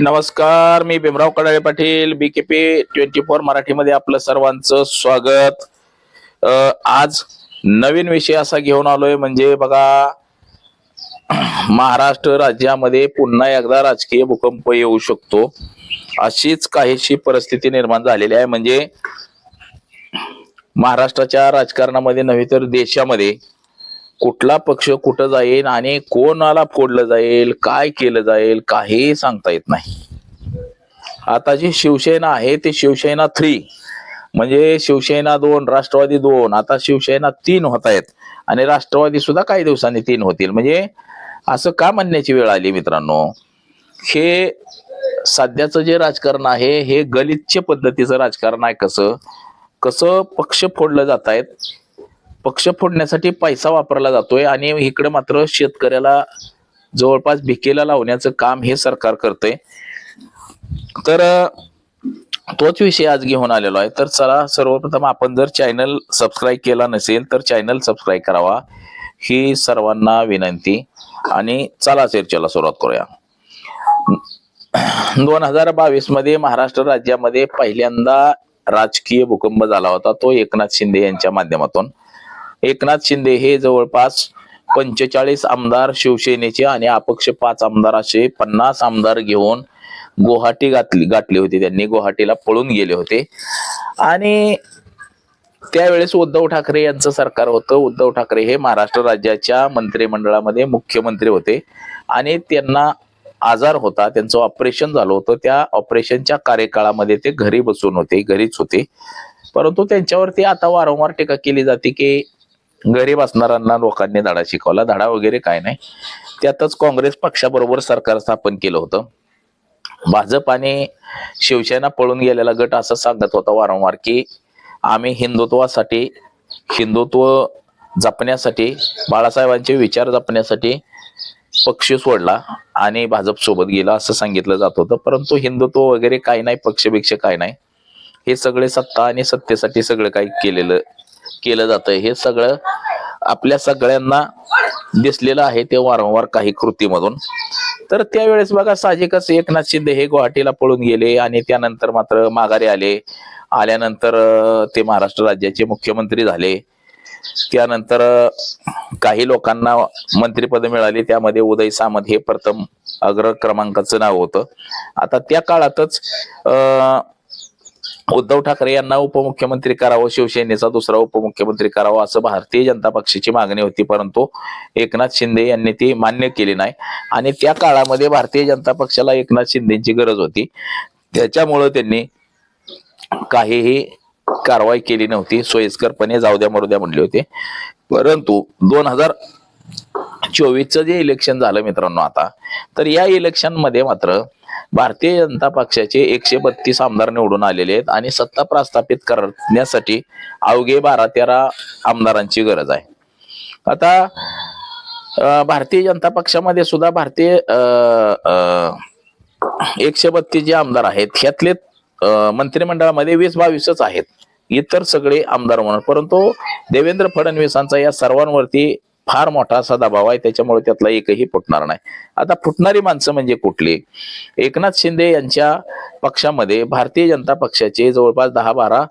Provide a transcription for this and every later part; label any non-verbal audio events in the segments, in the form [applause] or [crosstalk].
नमस्कार मी Bhimrao Kadale Patil BKP twenty four मराठीमध्ये आपलं सर्वांचं स्वागत. आज नवीन विषय असा घेऊन आलोय म्हणजे बघा महाराष्ट्र राज्यामध्ये पुन्हा एकदा राजकीय भूकंप येऊ शकतो. अशीच काहीशी परिस्थिती निर्माण झालेली आहे म्हणजे महाराष्ट्राच्या राजकारणामध्ये नव्हे तर देशामध्ये कुठला पक्ष कुठं जाईल आणि कोणाला फोडलं जाईल काय केलं जाईल काही सांगता येत नाही. आता जी शिवसेना आहे ते शिवसेना थ्री म्हणजे शिवसेना दोन राष्ट्रवादी दोन आता शिवसेना तीन होत आहेत. आणि राष्ट्रवादी सुद्धा काही दिवसांनी तीन होतील. म्हणजे असं का म्हणण्याची वेळ आली मित्रांनो? हे सध्याचं जे राजकारण आहे हे गलिच्छ पद्धतीचं राजकारण आहे कसं? कसं पक्ष फोडलं जात आहेत? पक्ष फोडण्यासाठी पैसा वापरला जातोय आणि इकडे मात्र शेतकऱ्याला जवळपास भिकेला लावण्याचं काम हे सरकार करतंय. तर तोच विषय आज घेऊन आलेलो आहे. तर चला सर्वप्रथम आपण जर चॅनल सबस्क्राईब केला नसेल तर चॅनल सबस्क्राईब करावा. ही सर्वांना विनंती. आणि चला चर्चेला सुरुवात करूया. दोन हजार बावीसमध्ये महाराष्ट्र राज्यामध्ये पहिल्यांदा राजकीय भूकंप झाला होता. तो एकनाथ शिंदे यांच्या माध्यमातून. एकनाथ शिंदे हे जवळपास पंचेचाळीस आमदार शिवसेनेचे आणि अपक्ष पाच आमदार असे पन्नास आमदार घेऊन गुवाहाटी गाठली गाठली होती. त्यांनी गुवाहाटीला पळून गेले होते. आणि त्यावेळेस उद्धव ठाकरे यांचं सरकार होतं. उद्धव ठाकरे हे महाराष्ट्र राज्याच्या मंत्रिमंडळामध्ये मुख्यमंत्री होते. आणि त्यांना आजार होता. त्यांचं ऑपरेशन झालं होतं. त्या ऑपरेशनच्या कार्यकाळामध्ये ते घरी बसून होते. घरीच होते. परंतु त्यांच्यावरती आता वारंवार टीका केली जाते की गरीब असणाऱ्यांना लोकांनी धडा शिकवला. धडा वगैरे काय नाही. त्यातच काँग्रेस पक्षाबरोबर सरकार स्थापन केलं होतं. भाजप आणि शिवसेना पळून गेलेला गट असं सांगत होता वारंवार की आम्ही हिंदुत्वासाठी हिंदुत्व जपण्यासाठी बाळासाहेबांचे विचार जपण्यासाठी पक्ष सोडला आणि भाजप सोबत गेला असं सांगितलं जात होतं. परंतु हिंदुत्व वगैरे काही नाही पक्षभिक्ष काय नाही. हे सगळे सत्ता आणि सत्तेसाठी सगळं काही केलेलं केलं जातं हे सगळं आपल्या सगळ्यांना दिसलेलं आहे ते वारंवार काही कृतीमधून. तर त्यावेळेस बघा साहजिकच एकनाथ शिंदे हे गुवाहाटीला पळून गेले आणि त्यानंतर मात्र माघारी आले. आल्यानंतर ते महाराष्ट्र राज्याचे मुख्यमंत्री झाले. त्यानंतर काही लोकांना मंत्रिपद मिळाली. त्यामध्ये उदय सामंत हे प्रथम अग्र क्रमांकाचं नाव होतं. आता त्या काळातच उद्धव ठाकरे यांना उपमुख्यमंत्री करावं शिवसेनेचा दुसरा उपमुख्यमंत्री करावा असं भारतीय जनता पक्षाची मागणी होती परंतु एकनाथ शिंदे यांनी ती मान्य केली नाही. आणि त्या काळामध्ये भारतीय जनता पक्षाला एकनाथ शिंदेची गरज होती. त्याच्यामुळं त्यांनी काहीही कारवाई केली नव्हती. सोयीस्करपणे जाऊ द्या मरुद्या म्हणले होते. परंतु दोन हजार चोवीसचं जे इलेक्शन झालं मित्रांनो आता तर या इलेक्शनमध्ये मात्र भारतीय जनता पक्षाचे एकशे बत्तीस आमदार निवडून आलेले आहेत आणि सत्ता प्रस्थापित करण्यासाठी अवघे बारा तेरा आमदारांची गरज आहे. आता भारतीय जनता पक्षामध्ये सुद्धा भारतीय अं, अं, एकशे बत्तीस जे आमदार आहेत ह्यातले मंत्रिमंडळामध्ये वीस बावीसच आहेत. इतर सगळे आमदार म्हणून परंतु देवेंद्र फडणवीसांचा या सर्वांवरती फार मोठा असा दबाव आहे त्याच्यामुळे त्यातला एकही फुटणार नाही. आता फुटणारी माणसं म्हणजे कुठली? एकनाथ शिंदे यांच्या पक्षामध्ये भारतीय जनता पक्षाचे जवळपास दहा बारा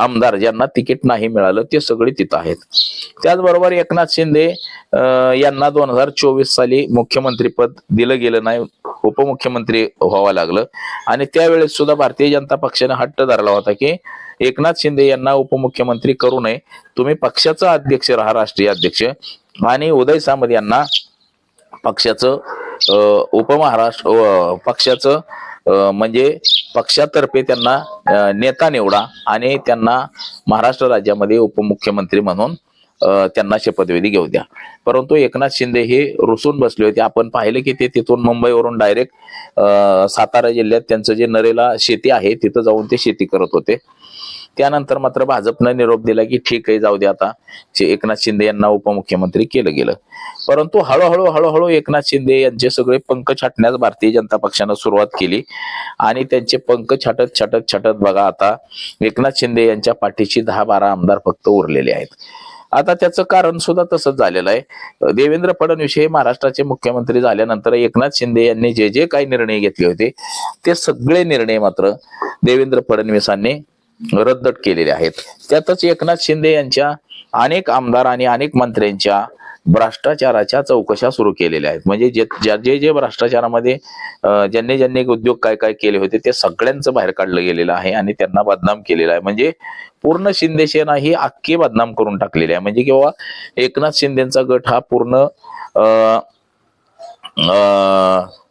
आमदार ज्यांना तिकीट नाही मिळालं ते सगळे तिथं आहेत. त्याचबरोबर एकनाथ शिंदे यांना दोन हजार चोवीस साली मुख्यमंत्रीपद दिलं गेलं नाही उपमुख्यमंत्री व्हावं लागलं. आणि त्यावेळेस सुद्धा भारतीय जनता पक्षाने हट्ट धरला होता की एकनाथ शिंदे यांना उपमुख्यमंत्री करू नये. तुम्ही पक्षाचा अध्यक्ष राहा राष्ट्रीय अध्यक्ष. आणि उदय सामंत यांना पक्षाचं उपमहाराष्ट्र पक्षाचं म्हणजे पक्षातर्फे त्यांना नेता निवडा आणि त्यांना महाराष्ट्र राज्यामध्ये उपमुख्यमंत्री म्हणून त्यांना शपथविधी घेऊ द्या. परंतु एकनाथ शिंदे हे रुसून बसले होते. आपण पाहिलं की ते तिथून मुंबईवरून डायरेक्ट सातारा जिल्ह्यात त्यांचं जे नरेला शेती आहे तिथं जाऊन ते शेती करत होते. त्यानंतर मात्र भाजपनं निरोप दिला की ठीक आहे जाऊ दे आता. जे एकनाथ शिंदे यांना उपमुख्यमंत्री केलं गेलं. परंतु हळूहळू हळूहळू एकनाथ शिंदे यांचे सगळे पंख छाटण्यास भारतीय जनता पक्षानं सुरुवात केली. आणि त्यांचे पंख छाटत छाटत छाटत बघा आता एकनाथ शिंदे यांच्या पाठीशी दहा बारा आमदार फक्त उरलेले आहेत. आता त्याचं कारण सुद्धा तसंच झालेलं आहे. देवेंद्र फडणवीस हे महाराष्ट्राचे मुख्यमंत्री झाल्यानंतर एकनाथ शिंदे यांनी जे जे काही निर्णय घेतले होते ते सगळे निर्णय मात्र देवेंद्र फडणवीसांनी रद्द केलेले आहेत. त्यातच एकनाथ शिंदे यांच्या अनेक आमदार आणि अनेक मंत्र्यांच्या भ्रष्टाचाराच्या चौकशा सुरू केलेल्या आहेत. म्हणजे जे ज्या- जे जे भ्रष्टाचारामध्ये ज्यांनी ज्यांनी उद्योग काय काय केले होते ते सगळ्यांचं बाहेर काढलं गेलेलं आहे आणि त्यांना बदनाम केलेला आहे. म्हणजे पूर्ण शिंदे सेना ही अख्खी बदनाम करून टाकलेली आहे. म्हणजे किंवा एकनाथ शिंदेचा गट हा पूर्ण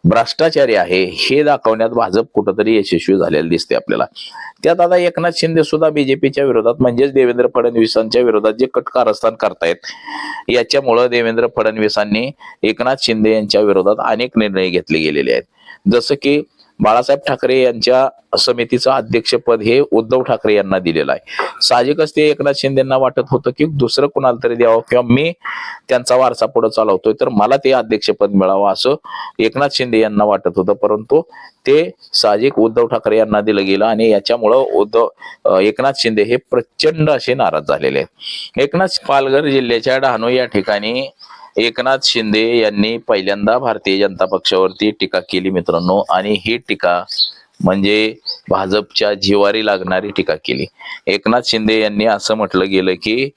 भ्रष्टाचारी आहे. हे दाखवण्यात भाजप कुठंतरी यशस्वी झालेलं दिसते आपल्याला. त्यात आता एकनाथ शिंदे सुद्धा बीजेपीच्या विरोधात म्हणजेच देवेंद्र फडणवीसांच्या विरोधात जे कटकारस्थान करतायत याच्यामुळं देवेंद्र फडणवीसांनी एकनाथ शिंदे यांच्या विरोधात अनेक निर्णय घेतले गेलेले आहेत. जसं की बाळासाहेब ठाकरे यांच्या समितीचं अध्यक्षपद हे उद्धव ठाकरे यांना दिलेलं आहे. साहजिकच ते एकनाथ शिंदेना वाटत होतं की दुसरं कुणाला तरी द्यावं किंवा मी त्यांचा वारसा पुढे चालवतोय तर मला ते अध्यक्षपद मिळावं असं एकनाथ शिंदे यांना वाटत होतं. परंतु ते साहजिक उद्धव ठाकरे यांना दिलं गेलं आणि याच्यामुळं उद्धव एकनाथ शिंदे हे प्रचंड असे नाराज झालेले आहेत. एकनाथ पालघर जिल्ह्याच्या डहाणू या ठिकाणी एकनाथ शिंदे यांनी पहिल्यांदा भारतीय जनता पक्षावरती टीका केली मित्रांनो. आणि ही टीका म्हणजे भाजपच्या जिवारी लागणारी टीका केली. एकनाथ शिंदे यांनी असं म्हटलं गेलं की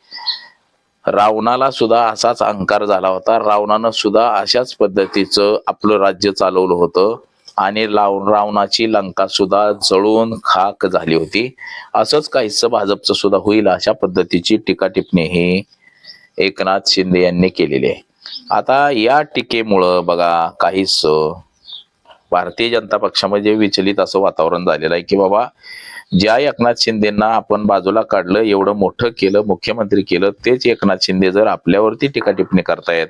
रावणाला सुद्धा असाच अहंकार झाला होता. रावणानं सुद्धा अशाच पद्धतीचं आपलं राज्य चालवलं होतं. आणि लाव रावणाची लंका सुद्धा जळून खाक झाली होती. असंच काहीच भाजपचं सुद्धा होईल अशा पद्धतीची टीका टिप्पणी ही एकनाथ शिंदे यांनी केलेली आहे. आता या टीकेमुळं बघा काहीच भारतीय जनता पक्षामध्ये विचलित असं वातावरण झालेलं आहे की बाबा ज्या एकनाथ शिंदेना आपण बाजूला काढलं एवढं मोठं केलं मुख्यमंत्री केलं तेच एकनाथ शिंदे जर आपल्यावरती टीका टिप्पणी करतायत.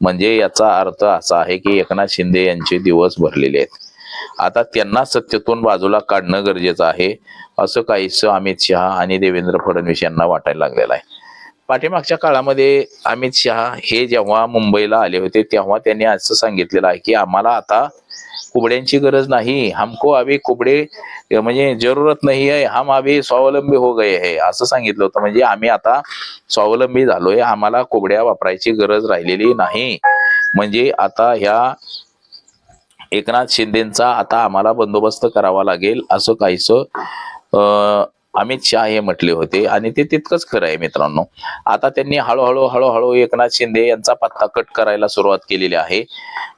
म्हणजे याचा अर्थ असा आहे की एकनाथ शिंदे यांचे दिवस भरलेले आहेत. आता त्यांना सत्तेतून बाजूला काढणं गरजेचं आहे असं काहीसं अमित शहा आणि देवेंद्र फडणवीस यांना वाटायला लागलेलं आहे. पाठीमागच्या काळामध्ये अमित शहा हे जेव्हा मुंबईला आले होते तेव्हा त्यांनी असं सांगितलेलं आहे की आम्हाला आता कुबड्यांची गरज नाही. हमको अभी कुबडे म्हणजे जरूरत नाही आहे. हम अभी स्वावलंबी हो गए आहे असं सांगितलं होतं. म्हणजे आम्ही आता स्वावलंबी झालोय. आम्हाला कुबड्या वापरायची गरज राहिलेली नाही. म्हणजे आता ह्या एकनाथ शिंदेचा आता आम्हाला बंदोबस्त करावा लागेल असं काहीस अमित शहा हे म्हटले होते आणि ते तितकंच खरं आहे मित्रांनो. आता त्यांनी हळूहळू हळूहळू एकनाथ शिंदे यांचा पत्ता कट करायला सुरुवात केलेली आहे.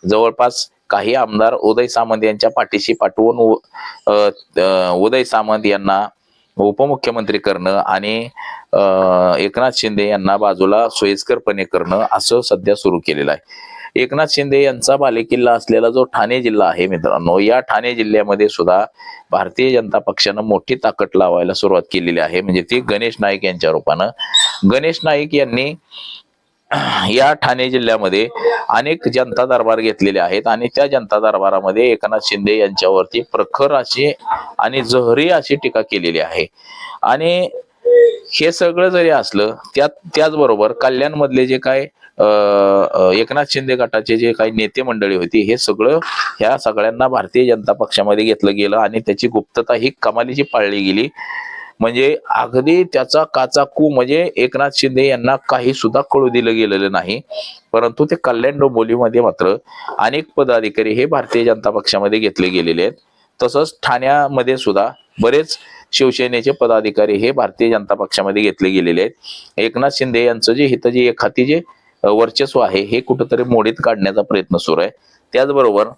जवळपास काही आमदार उदय सामंत यांच्या पाठीशी पाठवून उदय सामंत यांना उपमुख्यमंत्री करणं आणि एकनाथ शिंदे यांना बाजूला सोयीस्करपणे करणं असं सध्या सुरू केलेलं आहे. एकनाथ शिंदे यांचा बालेकिल्ला असलेला जो ठाणे जिल्हा आहे मित्रांनो या ठाणे जिल्ह्यामध्ये सुद्धा भारतीय जनता पक्षानं मोठी ताकद लावायला सुरुवात केलेली आहे. म्हणजे ती गणेश नाईक यांच्या रूपानं. गणेश नाईक यांनी या ठाणे जिल्ह्यामध्ये अनेक जनता दरबार घेतलेले आहेत आणि त्या जनता दरबारामध्ये एकनाथ शिंदे यांच्यावरती प्रखर अशी आणि जहरी अशी टीका केलेली आहे. आणि हे सगळं जरी असलं त्यात त्याचबरोबर कल्याणमधले जे काय एकनाथ शिंदे गटाचे जे काही नेते मंडळी होती हे सगळं ह्या सगळ्यांना भारतीय जनता पक्षामध्ये घेतलं गेलं आणि त्याची गुप्तता ही कमालीची पाळली गेली. म्हणजे अगदी त्याचा काचा कू म्हणजे एकनाथ शिंदे यांना काही सुद्धा कळू दिलं गेलेलं नाही. परंतु ते कल्याण डोंबोलीमध्ये मात्र अनेक पदाधिकारी हे भारतीय जनता पक्षामध्ये घेतले गेलेले आहेत. तसंच ठाण्यामध्ये सुद्धा बरेच शिवसेनेचे पदाधिकारी हे भारतीय जनता पक्षामध्ये घेतले गेलेले आहेत. एकनाथ शिंदे यांचं जे हित जे एक हाती जे वर्चस्व आहे हे कुठंतरी मोडीत काढण्याचा प्रयत्न सुरू आहे. त्याचबरोबर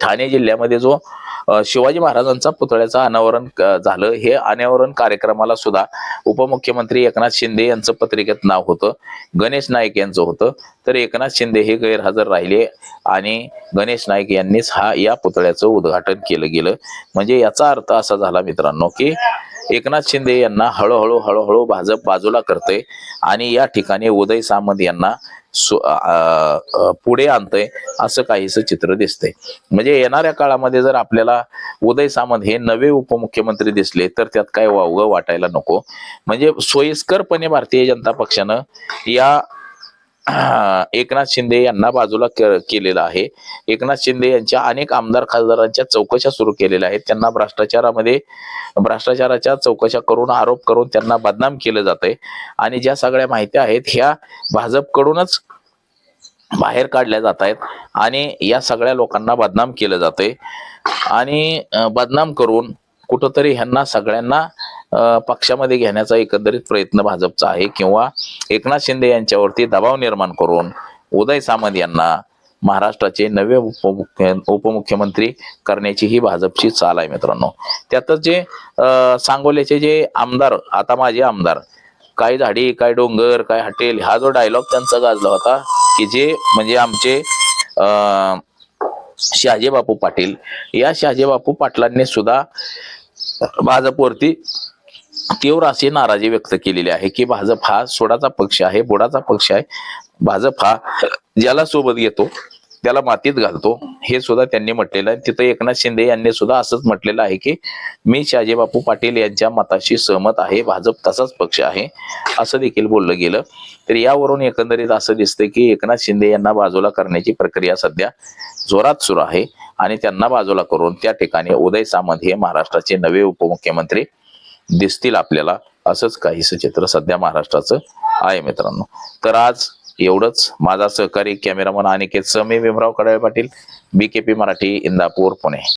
ठाणे जिल्ह्यामध्ये जो शिवाजी महाराजांचा पुतळ्याचं अनावरण झालं हे अनावरण कार्यक्रमाला सुद्धा उपमुख्यमंत्री एकनाथ शिंदे यांचं पत्रिकेत नाव होतं. गणेश नाईक यांचं होतं. तर एकनाथ शिंदे हे गैरहजर राहिले आणि गणेश नाईक यांनीच हा या पुतळ्याचं उद्घाटन केलं गेलं. म्हणजे याचा अर्थ असा झाला मित्रांनो की एकनाथ शिंदे यांना हळूहळू हळूहळू भाजप बाजूला करते आणि या ठिकाणी उदय सामंत यांना सु- पुढे आणतंय असं काहीसं चित्र दिसतंय. म्हणजे येणाऱ्या काळामध्ये जर आपल्याला उदय सामंत हे नवे उपमुख्यमंत्री दिसले तर त्यात काय वावगं वाटायला नको. म्हणजे सोयीस्करपणे भारतीय जनता पक्षानं या [clears throat] एकनाथ शिंदे यांना बाजूला के- केलेलं आहे. एकनाथ शिंदे यांच्या अनेक आमदार खासदारांच्या चौकशा सुरू केलेल्या आहेत. त्यांना भ्रष्टाचारामध्ये भ्रष्टाचाराच्या चौकशा करून आरोप करून त्यांना बदनाम केलं जात आहे आणि ज्या सगळ्या माहिती आहेत ह्या भाजपकडूनच बाहेर काढल्या जात आहेत आणि या सगळ्या लोकांना बदनाम केलं जातंय. आणि बदनाम करून कुठंतरी ह्यांना सगळ्यांना पक्षामध्ये घेण्याचा एकंदरीत प्रयत्न भाजपचा आहे किंवा एकनाथ शिंदे यांच्यावरती दबाव निर्माण करून उदय सामंत यांना महाराष्ट्राचे नवे उपमुख्य उपमुख्यमंत्री करण्याची ही भाजपची चाल आहे मित्रांनो. त्यातच जे सांगोल्याचे जे आमदार आता माझे आमदार काय झाडी काय डोंगर काय हॉटेल हा जो डायलॉग त्यांचा गाजला होता की जे म्हणजे आमचे शहाजी बापू पाटील या शहाजी बापू पाटलांनी सुद्धा भाजपवरती तीव्र अशी नाराजी व्यक्त केलेली आहे की भाजप हा सोडाचा पक्ष आहे बुडाचा पक्ष आहे. भाजप हा ज्याला सोबत घेतो त्याला मातीत घालतो हे सुद्धा त्यांनी म्हटलेलं आहे. तिथं एकनाथ शिंदे यांनी सुद्धा असंच म्हटलेलं आहे की मी शाजीबापू पाटील यांच्या मताशी सहमत आहे भाजप तसाच पक्ष आहे असं देखील बोललं गेलं. तर यावरून एकंदरीत असं दिसतंय की एकनाथ शिंदे यांना बाजूला करण्याची प्रक्रिया सध्या जोरात सुरू आहे आणि त्यांना बाजूला करून त्या ठिकाणी उदय सामंत हे महाराष्ट्राचे नवे उपमुख्यमंत्री दिसतील आपल्याला असंच काहीसं चित्र सध्या महाराष्ट्राचं आहे मित्रांनो. तर आज एवढंच. माझा सहकारी cameraman Aniket Sami Bhimrao Kadale Patil B K P Marathi Indapur Pune.